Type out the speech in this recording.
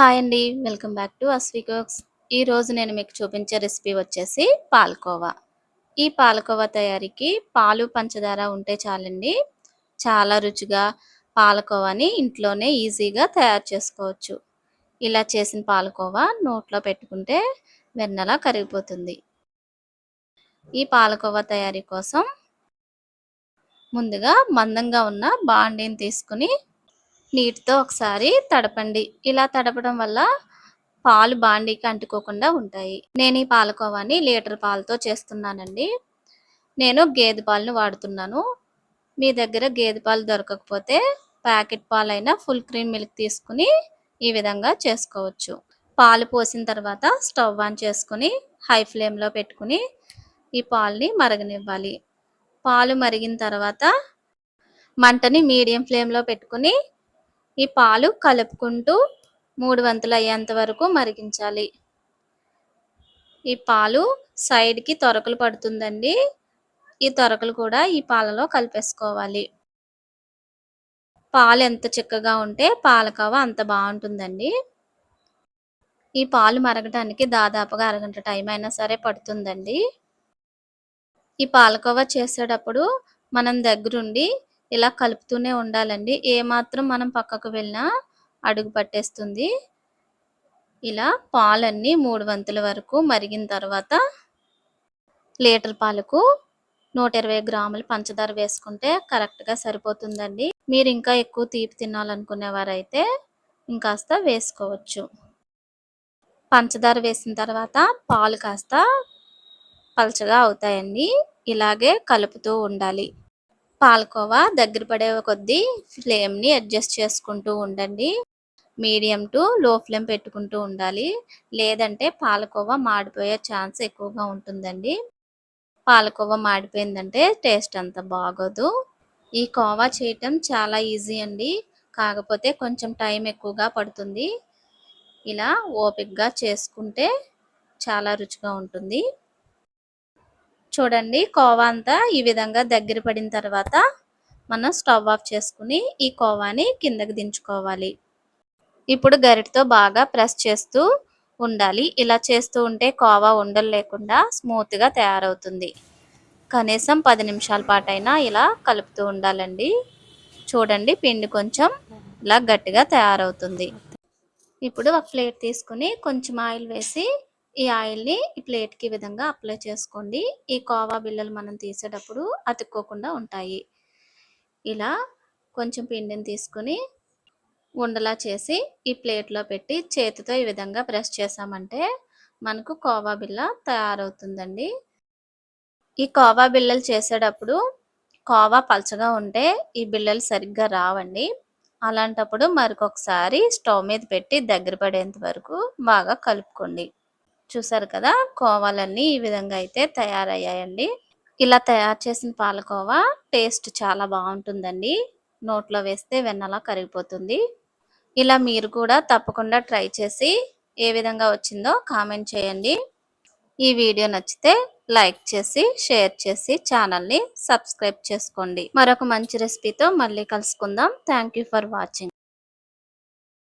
Hi అండి welcome back to Asvi cooks ఈరోజు నేను మీకు చూపించే రెసిపీ వచ్చేసి పాలకోవా. ఈ పాలకోవా తయారీకి పాలు పంచదార ఉంటే చాలండి. చాలా రుచిగా పాలకోవాని ఇంట్లోనే ఈజీగా తయారు చేసుకోవచ్చు. ఇలా చేసిన పాలకోవా నోట్లో పెట్టుకుంటే వెన్నలా కరిగిపోతుంది. ఈ పాలకోవా తయారీ కోసం ముందుగా మందంగా ఉన్న బాండీని తీసుకుని నీటితో ఒకసారి తడపండి. ఇలా తడపడం వల్ల పాలు బాండీకి అంటుకోకుండా ఉంటాయి. నేను ఈ పాలకోవాని లీటర్ పాలతో చేస్తున్నానండి. నేను గేదె పాలను వాడుతున్నాను. మీ దగ్గర గేదె పాలు దొరకకపోతే ప్యాకెట్ పాలైనా ఫుల్ క్రీమ్ మిల్క్ తీసుకుని ఈ విధంగా చేసుకోవచ్చు. పాలు పోసిన తర్వాత స్టవ్ ఆన్ చేసుకుని హై ఫ్లేమ్లో పెట్టుకుని ఈ పాలని మరగనివ్వాలి. పాలు మరిగిన తర్వాత మంటని మీడియం ఫ్లేమ్లో పెట్టుకుని ఈ పాలు కలుపుకుంటూ మూడు వంతులు అయ్యేంత వరకు మరిగించాలి. ఈ పాలు సైడ్కి తొరకలు పడుతుందండి. ఈ తొరకలు కూడా ఈ పాలలో కలిపేసుకోవాలి. పాలు ఎంత చిక్కగా ఉంటే పాలకవ అంత బాగుంటుందండి. ఈ పాలు మరగడానికి దాదాపుగా అరగంట టైం అయినా సరే పడుతుందండి. ఈ పాలకోవ చేసేటప్పుడు మనం దగ్గరుండి ఇలా కలుపుతూనే ఉండాలండి. ఏమాత్రం మనం పక్కకు వెళ్ళినా అడుగు పట్టేస్తుంది. ఇలా పాలన్నీ మూడు వంతుల వరకు మరిగిన తర్వాత లీటర్ పాలకు నూట ఇరవై గ్రాములు పంచదార వేసుకుంటే కరెక్ట్గా సరిపోతుందండి. మీరు ఇంకా ఎక్కువ తీపి తినాలనుకునేవారైతే ఇంకాస్త వేసుకోవచ్చు. పంచదార వేసిన తర్వాత పాలు కాస్త పలచగా అవుతాయండి. ఇలాగే కలుపుతూ ఉండాలి. పాలకోవా? దగ్గర పడే కొద్దీ ఫ్లేమ్ని అడ్జస్ట్ చేసుకుంటూ ఉండండి. మీడియం టు లో ఫ్లేమ్ పెట్టుకుంటూ ఉండాలి. లేదంటే పాలకోవా మాడిపోయే ఛాన్స్ ఎక్కువగా ఉంటుందండి. పాలకోవా మాడిపోయిందంటే టేస్ట్ అంత బాగోదు. ఈ కోవా చేయటం చాలా ఈజీ అండి. కాకపోతే కొంచెం టైం ఎక్కువగా పడుతుంది. ఇలా ఓపిక్గా చేసుకుంటే చాలా రుచిగా ఉంటుంది. చూడండి కోవా అంతా ఈ విధంగా దగ్గర పడిన తర్వాత మనం స్టవ్ ఆఫ్ చేసుకుని ఈ కోవాని కిందకి దించుకోవాలి. ఇప్పుడు గరిటతో బాగా ప్రెస్ చేస్తూ ఉండాలి. ఇలా చేస్తూ ఉంటే కోవా ఉండలు లేకుండా స్మూత్గా తయారవుతుంది. కనీసం పది నిమిషాల పాటైనా ఇలా కలుపుతూ ఉండాలండి. చూడండి పిండి కొంచెం ఇలా గట్టిగా తయారవుతుంది. ఇప్పుడు ఒక ప్లేట్ తీసుకుని కొంచెం ఆయిల్ వేసి ఈ ఆయిల్ని ఈ ప్లేట్కి విధంగా అప్లై చేసుకోండి. ఈ కోవా బిళ్ళలు మనం తీసేటప్పుడు అతుక్కోకుండా ఉంటాయి. ఇలా కొంచెం పిండిని తీసుకుని ఉండలా చేసి ఈ ప్లేట్లో పెట్టి చేతితో ఈ విధంగా ప్రెస్ చేసామంటే మనకు కోవా బిళ్ళ తయారవుతుందండి. ఈ కోవా బిళ్ళలు చేసేటప్పుడు కోవా పలచగా ఉంటే ఈ బిళ్ళలు సరిగ్గా రావండి. అలాంటప్పుడు మరికొకసారి స్టవ్ మీద పెట్టి దగ్గర పడేంత వరకు బాగా కలుపుకోండి. చూసారు కదా? కోవాలన్నీ ఈ విధంగా అయితే తయారయ్యాయండి. ఇలా తయారు చేసిన పాలకోవా టేస్ట్ చాలా బాగుంటుందండి. నోట్లో వేస్తే వెన్నలా కరిగిపోతుంది. ఇలా మీరు కూడా తప్పకుండా ట్రై చేసి ఏ విధంగా వచ్చిందో కామెంట్ చేయండి. ఈ వీడియో నచ్చితే లైక్ చేసి షేర్ చేసి ఛానల్ని సబ్స్క్రైబ్ చేసుకోండి. మరొక మంచి రెసిపీతో మళ్ళీ కలుసుకుందాం. Thank for watching.